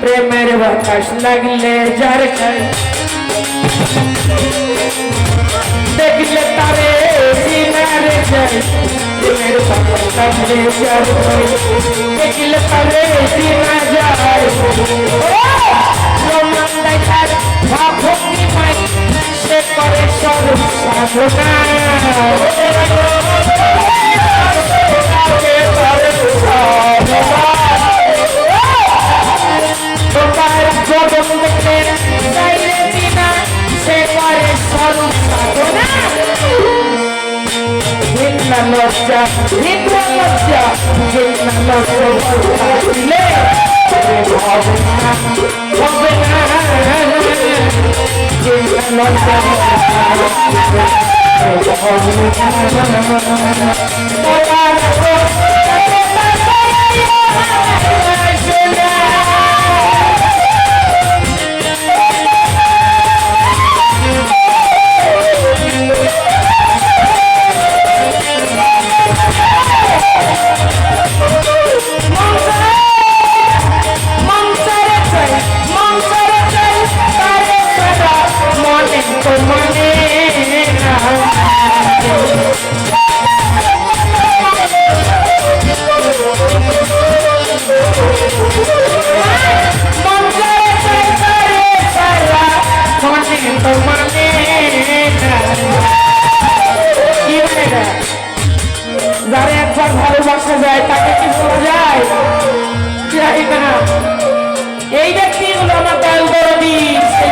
প্রেমের বাতাস লাগলে যার খায় দেখলে তারে চিনারে যায় প্রেমের বাতাস লাগলে যার খায় দেখলে তারে চিনা যায় প্রমাণ দেখার ভাব ভক্তি পাই সে করে সর্ব সাধনা লজ্জা হিন্না লজ্জা হিন্না লজ্জা দিলে হবে না হবে না হিন্না লজ্জা মনসারে যারা একবার ভালোবাসা যায় তাকে কি বলা যায় যায় না এই ব্যক্তিগুলো আমার দল দরদি সেই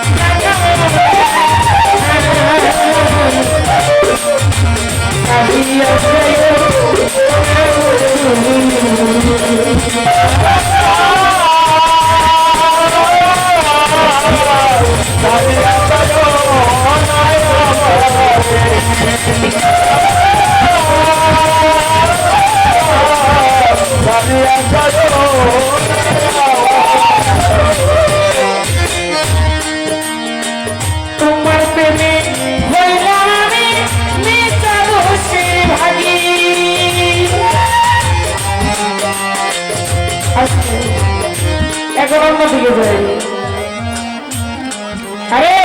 এখন অন্যদিকে যাই। আরে!